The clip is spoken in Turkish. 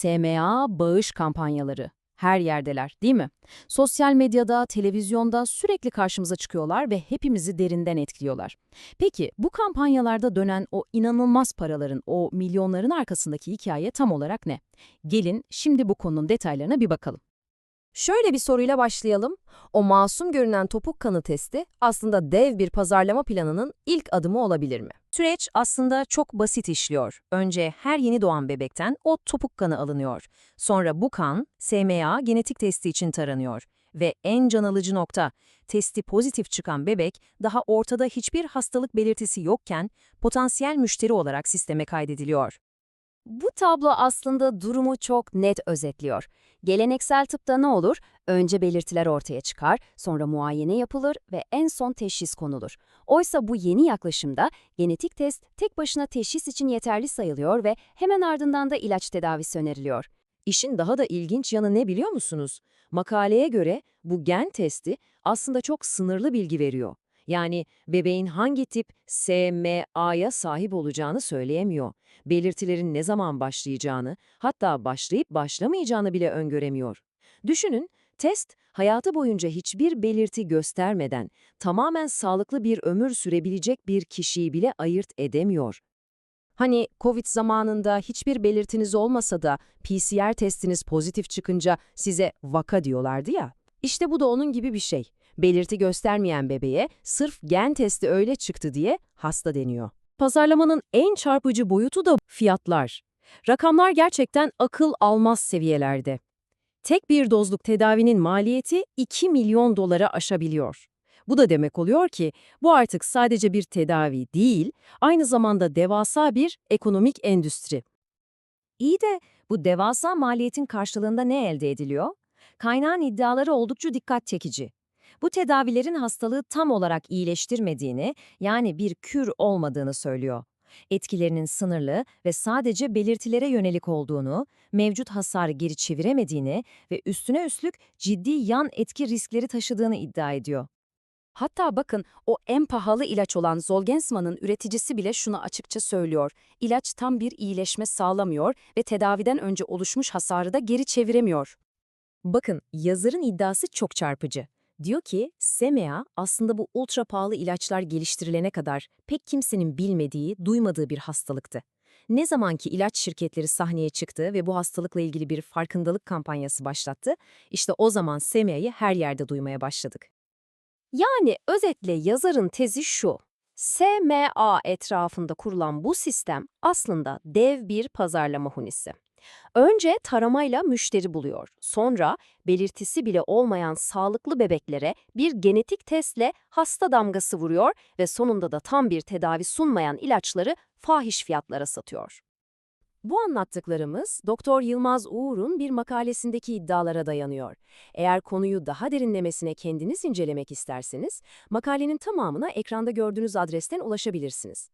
SMA bağış kampanyaları. Her yerdeler, değil mi? Sosyal medyada, televizyonda sürekli karşımıza çıkıyorlar ve hepimizi derinden etkiliyorlar. Peki bu kampanyalarda dönen o inanılmaz paraların, o milyonların arkasındaki hikaye tam olarak ne? Gelin şimdi bu konunun detaylarına bir bakalım. Şöyle bir soruyla başlayalım. O masum görünen topuk kanı testi aslında dev bir pazarlama planının ilk adımı olabilir mi? Süreç aslında çok basit işliyor. Önce her yeni doğan bebekten o topuk kanı alınıyor. Sonra bu kan SMA genetik testi için taranıyor. Ve en can alıcı nokta, testi pozitif çıkan bebek daha ortada hiçbir hastalık belirtisi yokken potansiyel müşteri olarak sisteme kaydediliyor. Bu tablo aslında durumu çok net özetliyor. Geleneksel tıpta ne olur? Önce belirtiler ortaya çıkar, sonra muayene yapılır ve en son teşhis konulur. Oysa bu yeni yaklaşımda genetik test tek başına teşhis için yeterli sayılıyor ve hemen ardından da ilaç tedavisi öneriliyor. İşin daha da ilginç yanı ne biliyor musunuz? Makaleye göre bu gen testi aslında çok sınırlı bilgi veriyor. Yani bebeğin hangi tip SMA'ya sahip olacağını söyleyemiyor. Belirtilerin ne zaman başlayacağını, hatta başlayıp başlamayacağını bile öngöremiyor. Düşünün, test hayatı boyunca hiçbir belirti göstermeden tamamen sağlıklı bir ömür sürebilecek bir kişiyi bile ayırt edemiyor. Hani Covid zamanında hiçbir belirtiniz olmasa da PCR testiniz pozitif çıkınca size vaka diyorlardı ya. İşte bu da onun gibi bir şey. Belirti göstermeyen bebeğe sırf gen testi öyle çıktı diye hasta deniyor. Pazarlamanın en çarpıcı boyutu da fiyatlar. Rakamlar gerçekten akıl almaz seviyelerde. Tek bir dozluk tedavinin maliyeti 2 milyon dolara aşabiliyor. Bu da demek oluyor ki bu artık sadece bir tedavi değil, aynı zamanda devasa bir ekonomik endüstri. İyi de bu devasa maliyetin karşılığında ne elde ediliyor? Kaynağın iddiaları oldukça dikkat çekici. Bu tedavilerin hastalığı tam olarak iyileştirmediğini, yani bir kür olmadığını söylüyor. Etkilerinin sınırlı ve sadece belirtilere yönelik olduğunu, mevcut hasarı geri çeviremediğini ve üstüne üstlük ciddi yan etki riskleri taşıdığını iddia ediyor. Hatta bakın o en pahalı ilaç olan Zolgensma'nın üreticisi bile şunu açıkça söylüyor. İlaç tam bir iyileşme sağlamıyor ve tedaviden önce oluşmuş hasarı da geri çeviremiyor. Bakın yazarın iddiası çok çarpıcı. Diyor ki SMA aslında bu ultra pahalı ilaçlar geliştirilene kadar pek kimsenin bilmediği, duymadığı bir hastalıktı. Ne zamanki ilaç şirketleri sahneye çıktı ve bu hastalıkla ilgili bir farkındalık kampanyası başlattı, işte o zaman SMA'yı her yerde duymaya başladık. Yani özetle yazarın tezi şu. SMA etrafında kurulan bu sistem aslında dev bir pazarlama hunisi. Önce taramayla müşteri buluyor. Sonra belirtisi bile olmayan sağlıklı bebeklere bir genetik testle hasta damgası vuruyor ve sonunda da tam bir tedavi sunmayan ilaçları fahiş fiyatlara satıyor. Bu anlattıklarımız Doktor Yılmaz Uğur'un bir makalesindeki iddialara dayanıyor. Eğer konuyu daha derinlemesine kendiniz incelemek isterseniz, makalenin tamamına ekranda gördüğünüz adresten ulaşabilirsiniz.